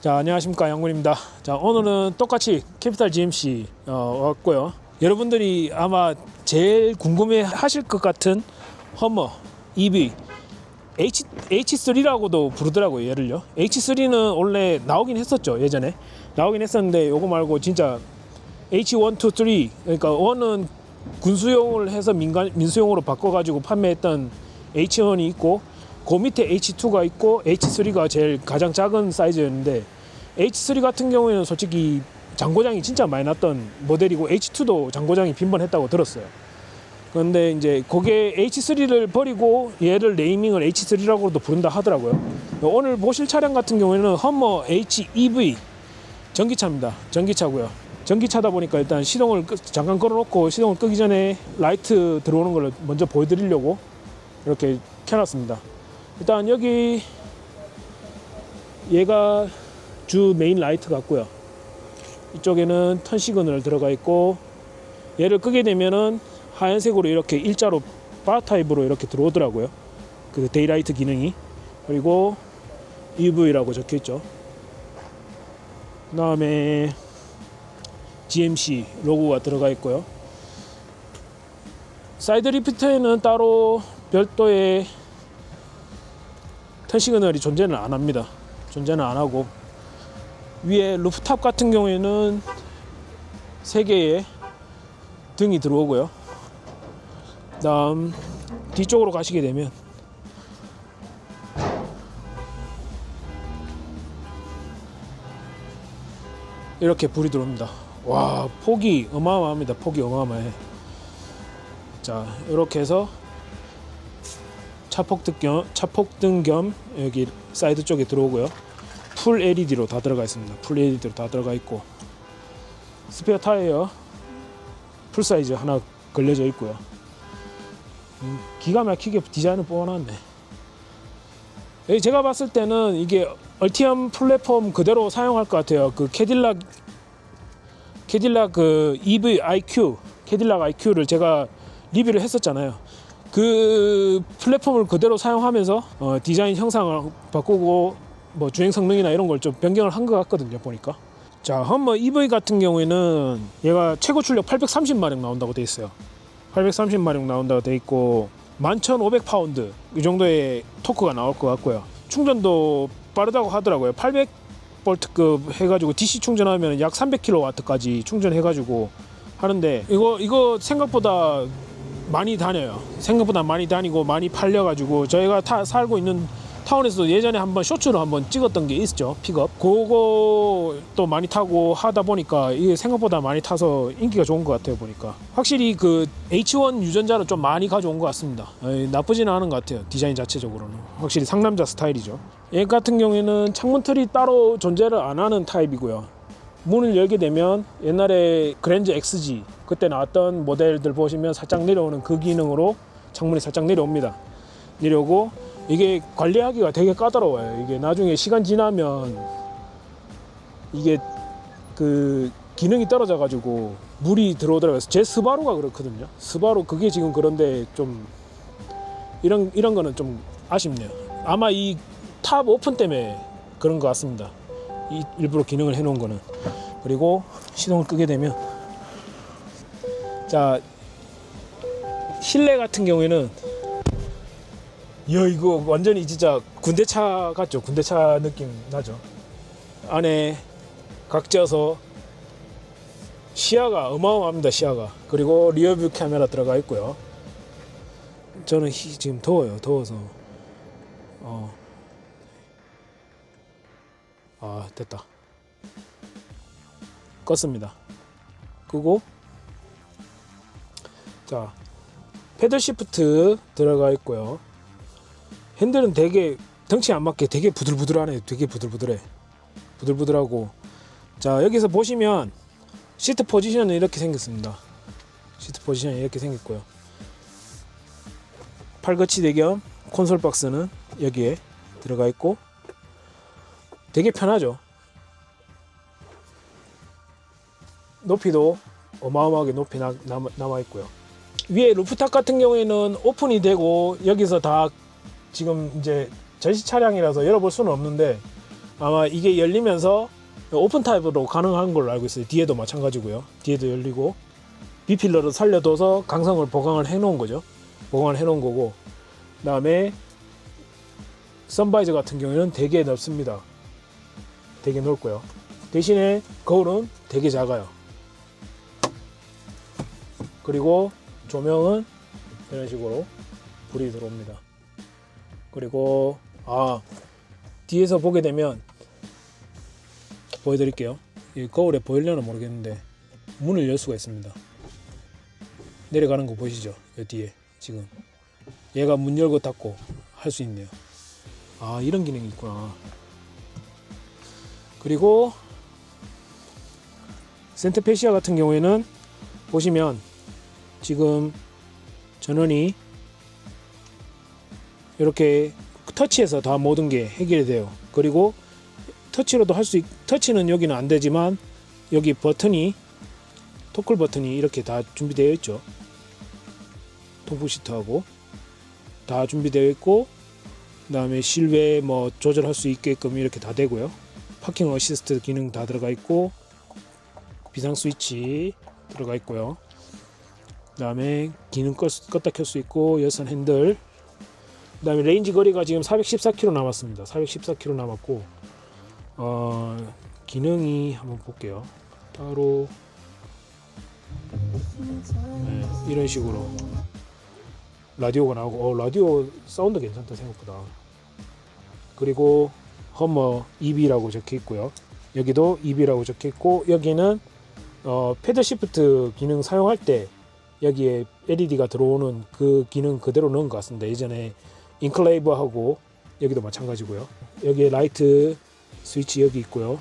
자 안녕하십니까 양군입니다. 자 오늘은 똑같이 캐피탈 GMC 어, 왔고요. 여러분들이 아마 제일 궁금해 하실 것 같은 허머 EV H H3라고도 부르더라고요 얘를요. H3는 원래 나오긴 했었죠 예전에 나오긴 했었는데 요거 말고 진짜 H1, 2, 3 그러니까 1은 군수용을 해서 민간 민수용으로 바꿔가지고 판매했던 H1이 있고 그 밑에 H2가 있고 H3가 제일 가장 작은 사이즈였는데 H3 같은 경우에는 솔직히 장고장이 진짜 많이 났던 모델이고 H2도 장고장이 빈번했다고 들었어요. 그런데 이제 그게 H3를 버리고 얘를 네이밍을 H3라고도 부른다 하더라고요. 오늘 보실 차량 같은 경우에는 험머 HEV 전기차입니다. 전기차고요. 전기차다 보니까 일단 시동을 끄- 잠깐 걸어놓고 시동을 끄기 전에 라이트 들어오는 걸 먼저 보여드리려고 이렇게 켜놨습니다. 일단 여기 얘가 주 메인 라이트 같고요. 이쪽에는 턴 시그널 들어가 있고 얘를 끄게 되면은 하얀색으로 이렇게 일자로 바 타입으로 이렇게 들어오더라고요. 그 데이라이트 기능이 그리고 EV라고 적혀 있죠. 그다음에 GMC 로고가 들어가 있고요. 사이드 리프트에는 따로 별도의 턴 시그널이 존재는 안 합니다. 존재는 안 하고 위에 루프탑 같은 경우에는 세 개의 등이 들어오고요. 그다음 뒤쪽으로 가시게 되면 이렇게 불이 들어옵니다. 와 폭이 어마어마합니다. 폭이 어마어마해. 자 이렇게 해서 차폭등 겸 차폭등 겸 여기 사이드 쪽에 들어오고요. 풀 LED로 다 들어가 있습니다. 풀 LED로 다 들어가 있고 스페어 타이어 풀 사이즈 하나 걸려져 있고요. 음, 기가 막히게 디자인을 뽑아놨네. 예, 제가 봤을 때는 이게 얼티엄 플랫폼 그대로 사용할 것 같아요. 그 캐딜락 캐딜락 그 EV IQ 캐딜락 IQ를 제가 리뷰를 했었잖아요. 그 플랫폼을 그대로 사용하면서 어, 디자인 형상을 바꾸고 뭐 주행 성능이나 이런 걸 좀 변경을 한 것 같거든요. 보니까. 자, 험머 EV 같은 경우에는 얘가 최고 출력 830마력 나온다고 돼 있어요. 830마력 나온다고 돼 있고 11,500파운드 이 정도의 토크가 나올 것 같고요. 충전도 빠르다고 하더라고요. 800 볼트급 해가지고 DC 충전하면 약 300kW까지 충전해가지고 하는데 이거 이거 생각보다 많이 다녀요. 생각보다 많이 다니고 많이 팔려가지고 저희가 타, 살고 있는 타운에서 예전에 한번 쇼츠로 한번 찍었던 게 있었죠. 픽업. 그거 또 많이 타고 하다 보니까 이게 생각보다 많이 타서 인기가 좋은 것 같아요 보니까. 확실히 그 H1 유전자를 좀 많이 가져온 것 같습니다. 에이, 나쁘지는 않은 것 같아요 디자인 자체적으로는. 확실히 상남자 스타일이죠. 얘 같은 경우에는 창문 틀이 따로 존재를 안 하는 타입이고요. 문을 열게 되면 옛날에 그랜저 XG 그때 나왔던 모델들 보시면 살짝 내려오는 그 기능으로 창문이 살짝 내려옵니다 내려오고 이게 관리하기가 되게 까다로워요. 이게 나중에 시간 지나면 이게 그 기능이 떨어져 가지고 물이 들어오더라고요. 제 스바루가 그렇거든요. 스바루 그게 지금 그런데 좀 이런 이런 거는 좀 아쉽네요. 아마 이 탑 오픈 때문에 그런 것 같습니다. 이 일부러 기능을 해놓은 거는 그리고 시동을 끄게 되면 자 실내 같은 경우에는 야 이거 완전히 진짜 군대차 같죠? 군대차 느낌 나죠? 안에 각져서 시야가 어마어마합니다 시야가. 그리고 리어뷰 카메라 들어가 있고요. 저는 히- 지금 더워요 더워서. 어. 아 됐다. 껐습니다. 끄고 자 패들 시프트 들어가 있고요 핸들은 되게 덩치 안 맞게 되게 부들부들하네. 되게 부들부들해. 부들부들하고 자 여기서 보시면 시트 포지션은 이렇게 생겼습니다. 시트 포지션이 이렇게 생겼고요. 팔거치 대겸 콘솔 박스는 여기에 들어가 있고 되게 편하죠. 높이도 어마어마하게 높이 남아 있고요. 위에 루프탑 같은 경우에는 오픈이 되고 여기서 다 지금 이제 전시 차량이라서 열어볼 수는 없는데 아마 이게 열리면서 오픈 타입으로 가능한 걸로 알고 있어요. 뒤에도 마찬가지고요. 뒤에도 열리고 B필러를 살려둬서 강성을 보강을 해놓은 거죠. 보강을 해놓은 거고 그다음에 선바이저 같은 경우에는 되게 넓습니다. 되게 넓고요. 대신에 거울은 되게 작아요. 그리고 조명은 이런 식으로 불이 들어옵니다. 그리고 아 뒤에서 보게 되면 보여드릴게요. 이 거울에 보이려나 모르겠는데 문을 열 수가 있습니다. 내려가는 거 보이시죠? 이 뒤에 지금 얘가 문 열고 닫고 할 수 있네요. 아 이런 기능이 있구나. 그리고 센터페시아 같은 경우에는 보시면 지금 전원이 이렇게 터치해서 다 모든 게 해결이 돼요. 그리고 터치로도 할수 있, 터치는 여기는 안 되지만 여기 버튼이 토클 버튼이 이렇게 다 준비되어 있죠. 통풍 시트하고 다 준비되어 있고 그다음에 실외 뭐 조절할 수 있게끔 이렇게 다 되고요. 파킹 어시스트 기능 다 들어가 있고 비상 스위치 들어가 있고요. 그 다음에 기능 껐, 껐다 켤 수 있고 여선 핸들 그 다음에 레인지 거리가 지금 414km 남았습니다. 414km 남았고 어, 기능이 한번 볼게요. 따로 네, 이런 식으로 라디오가 나오고 어, 라디오 사운드 괜찮다 생각보다. 그리고 허머 EB라고 적혀 있고요. 여기도 EB라고 적혀 있고 여기는 어, 패드 시프트 기능 사용할 때 여기에 LED가 들어오는 그 기능 그대로 넣은 것 같습니다. 예전에 인클레이브하고 여기도 마찬가지고요. 여기에 라이트 스위치 여기 있고요.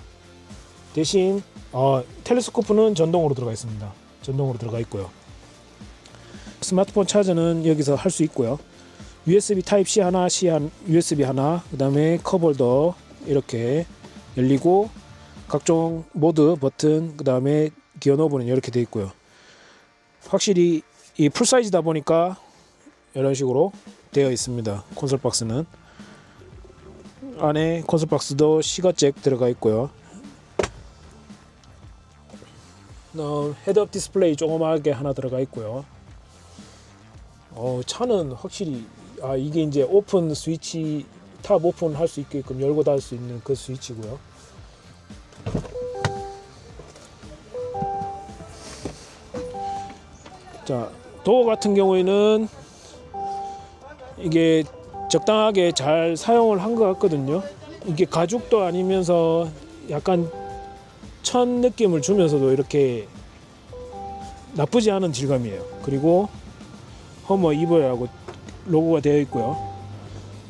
대신 어, 텔레스코프는 전동으로 들어가 있습니다. 전동으로 들어가 있고요. 스마트폰 차저는 여기서 할 수 있고요. USB 타입 C 하나, C 한 USB 하나, 그다음에 컵홀더 이렇게 열리고 각종 모드 버튼, 그다음에 기어 노브는 이렇게 되어 있고요. 확실히 이 풀 사이즈다 보니까 이런 식으로 되어 있습니다. 콘솔 박스는 안에 콘솔 박스도 시가잭 들어가 있고요. 어, 헤드업 디스플레이 조그맣게 하나 들어가 있고요. 어, 차는 확실히 아 이게 이제 오픈 스위치 탑 오픈 할 수 있게끔 열고 닫을 수 있는 그 스위치고요. 자 도어 같은 경우에는 이게 적당하게 잘 사용을 한 것 같거든요. 이게 가죽도 아니면서 약간 천 느낌을 주면서도 이렇게 나쁘지 않은 질감이에요. 그리고 허머 이버라고 로고가 되어 있고요.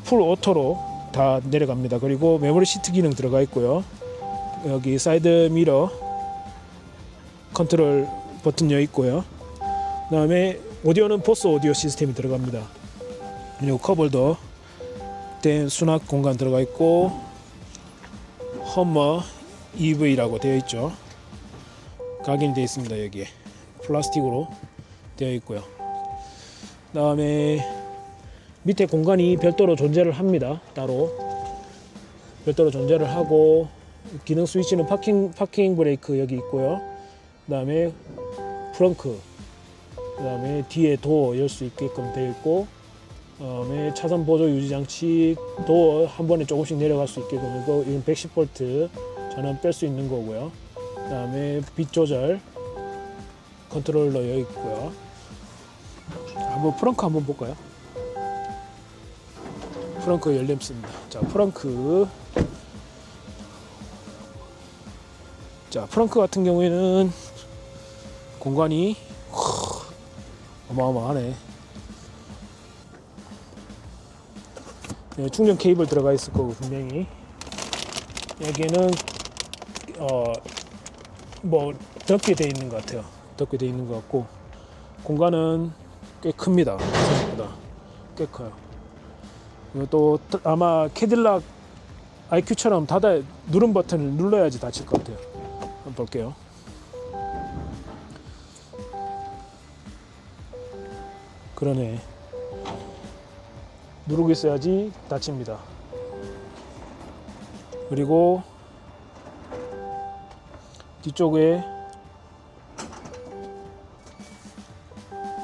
풀 오토로 다 내려갑니다. 그리고 메모리 시트 기능 들어가 있고요. 여기 사이드 미러 컨트롤 버튼 여 있고요. 그 다음에 오디오는 보스 오디오 시스템이 들어갑니다. 그리고 컵홀더 된 수납 공간 들어가 있고 험머 EV라고 되어 있죠. 각인이 되어 있습니다. 여기에 플라스틱으로 되어 있고요. 그 다음에 밑에 공간이 별도로 존재를 합니다. 따로 별도로 존재를 하고 기능 스위치는 파킹 파킹 브레이크 여기 있고요. 그 다음에 프렁크 그 다음에 뒤에 도어 열 수 있게끔 되어 있고 그다음에 차선 보조 유지 장치 도어 한 번에 조금씩 내려갈 수 있게끔 이거 이건 110V 전원 뺄 수 있는 거고요. 그다음에 빛 조절 컨트롤러 여기 있고요. 한번 프렁크 한번 볼까요? 프렁크 열림습니다. 자, 프렁크. 자, 프렁크 같은 경우에는 공간이 어마어마하네. 네, 충전 케이블 들어가 있을 거고 분명히 여기에는 어 뭐 덮게 돼 있는 것 같아요. 덮게 돼 있는 것 같고 공간은 꽤 큽니다. 생각보다 꽤 커요. 또 아마 캐딜락 IQ처럼 닫아 누른 버튼을 눌러야지 닫힐 것 같아요. 한번 볼게요. 그러네. 누르고 있어야지 닫힙니다. 그리고 뒤쪽에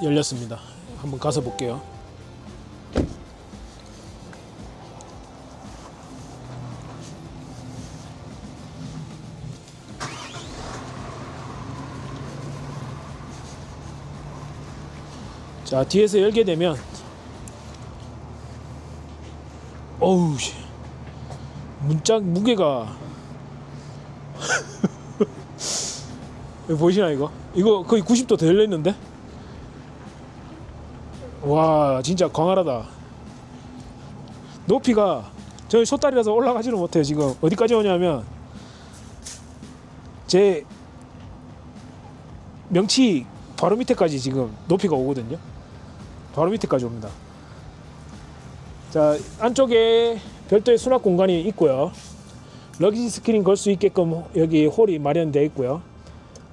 열렸습니다. 한번 가서 볼게요. 자 뒤에서 열게 되면 어우 씨. 문짝 무게가 보이시나 이거? 이거 거의 90도 더 열렸는데? 와 진짜 광활하다 높이가 저희 솥다리라서 올라가지를 못해요 지금 어디까지 오냐면 제 명치 바로 밑에까지 지금 높이가 오거든요 바로 밑에까지 옵니다. 자 안쪽에 별도의 수납 공간이 있고요. 러기지 스크린 걸 수 있게끔 여기 홀이 마련되어 있고요.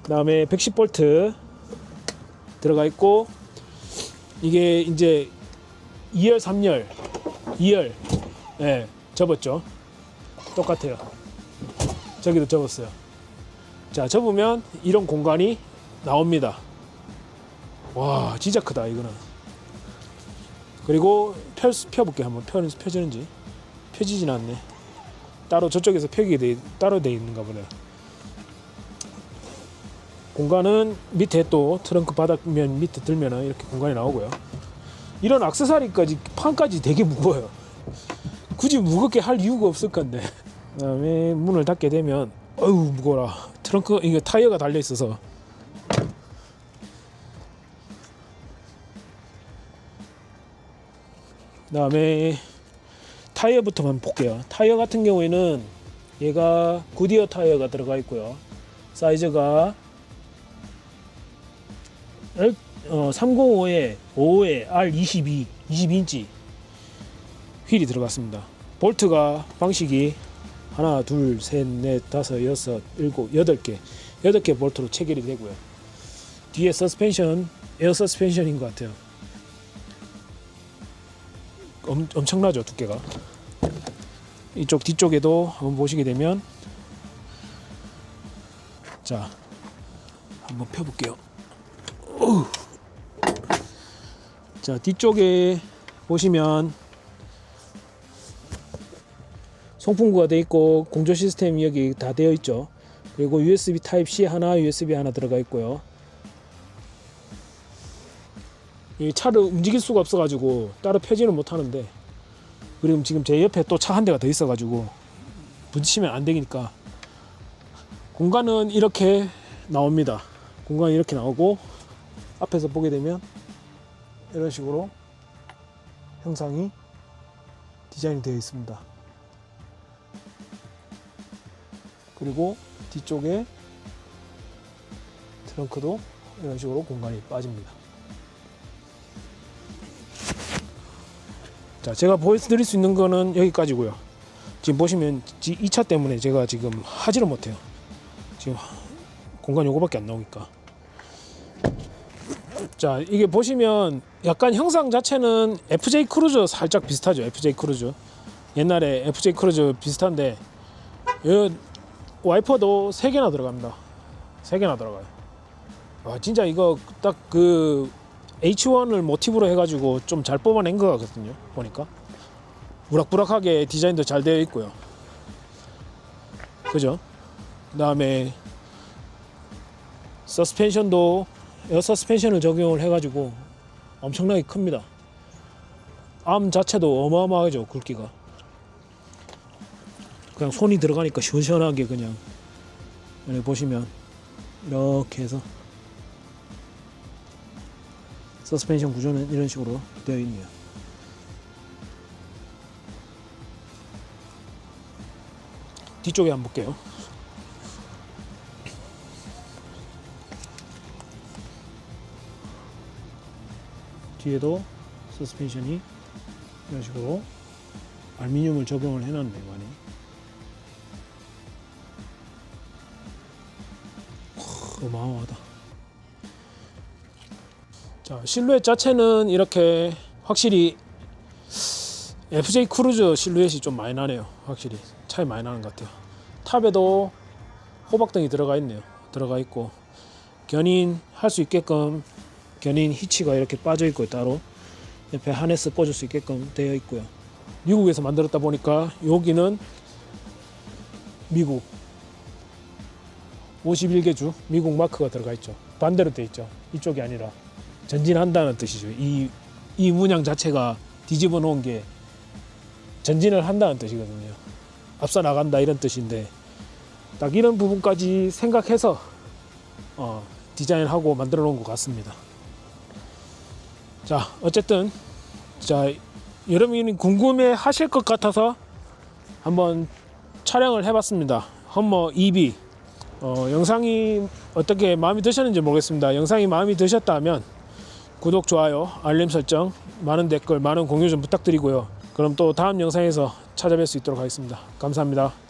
그 다음에 110V 들어가 있고 이게 이제 2열 3열 2열 예 접었죠. 똑같아요. 저기도 접었어요. 자 접으면 이런 공간이 나옵니다. 와 진짜 크다 이거는 그리고 펼, 펴볼게 한번 펴, 펴지는지. 펴지진 않네. 따로 저쪽에서 펴기게 돼, 따로 돼 있는가 보네요. 공간은 밑에 또 트렁크 바닥면 밑에 들면은 이렇게 공간이 나오고요. 이런 악세사리까지 판까지 되게 무거워요. 굳이 무겁게 할 이유가 없을 건데. 그다음에 문을 닫게 되면 어우 무거워라. 트렁크 이게 타이어가 달려 있어서 그 다음에 타이어부터만 볼게요 타이어 같은 경우에는 얘가 구디어 타이어가 들어가 있고요 사이즈가 L, 어, 305에 5에 R22 22인치 휠이 들어갔습니다. 볼트가 방식이 하나, 둘, 셋, 넷, 다섯, 여섯, 일곱, 여덟 개, 여덟 개 볼트로 체결이 되고요. 뒤에 서스펜션 에어 서스펜션인 것 같아요. 엄, 엄청나죠 두께가. 이쪽 뒤쪽에도 한번 보시게 되면 자 한번 펴볼게요. 자 뒤쪽에 보시면 송풍구가 되어 있고 공조 시스템이 여기 다 되어 있죠 그리고 USB 타입 C 하나 USB 하나 들어가 있고요 이 차를 움직일 수가 없어 가지고 따로 펴지는 못 하는데 그리고 지금 제 옆에 또 차 한 대가 더 있어 가지고 부딪히면 안 되니까 공간은 이렇게 나옵니다 공간이 이렇게 나오고 앞에서 보게 되면 이런 식으로 형상이 디자인이 되어 있습니다. 그리고 뒤쪽에 트렁크도 이런 식으로 공간이 빠집니다. 자, 제가 보여드릴 수 있는 거는 여기까지고요. 지금 보시면 이 차 때문에 제가 지금 하지를 못해요. 지금 공간 요거밖에 안 나오니까. 자 이게 보시면 약간 형상 자체는 FJ 크루저 살짝 비슷하죠 FJ 크루저 옛날에 FJ 크루저 비슷한데 이 와이퍼도 3개나 들어갑니다 3개나 들어가요 와 진짜 이거 딱 그 H1을 모티브로 해가지고 좀 잘 뽑아낸 것 같거든요 보니까 우락부락하게 디자인도 잘 되어 있고요 그죠 그 다음에 서스펜션도 에어 서스펜션을 적용을 해가지고 엄청나게 큽니다. 암 자체도 어마어마하죠 굵기가. 그냥 손이 들어가니까 시원시원하게 그냥 보시면 이렇게 해서 서스펜션 구조는 이런 식으로 되어 있네요. 뒤쪽에 한번 볼게요. 뒤에도 서스펜션이 이런 식으로 알루미늄을 적용을 많이 크, 어마어마하다 자 실루엣 자체는 이렇게 확실히 FJ 크루저 실루엣이 좀 많이 나네요 확실히 차이 많이 나는 것 같아요. 탑에도 호박등이 들어가 있네요. 들어가 있고 견인 할 수 있게끔 견인 히치가 이렇게 빠져 있고 따로 옆에 하네스 꽂을 수 있게끔 되어 있고요. 미국에서 만들었다 보니까 여기는 미국 51개 주 미국 마크가 들어가 있죠. 반대로 돼 있죠. 이쪽이 아니라 전진한다는 뜻이죠. 이, 이 문양 자체가 뒤집어 놓은 게 전진을 한다는 뜻이거든요. 앞서 나간다 이런 뜻인데 딱 이런 부분까지 생각해서 어, 디자인하고 만들어 놓은 것 같습니다. 자, 어쨌든 자 여러분이 궁금해 하실 것 같아서 한번 촬영을 해봤습니다. 험머 EB 어, 영상이 어떻게 마음에 드셨는지 모르겠습니다. 영상이 마음에 드셨다면 구독, 좋아요, 알림 설정, 많은 댓글, 많은 공유 좀 부탁드리고요. 그럼 또 다음 영상에서 찾아뵐 수 있도록 하겠습니다. 감사합니다.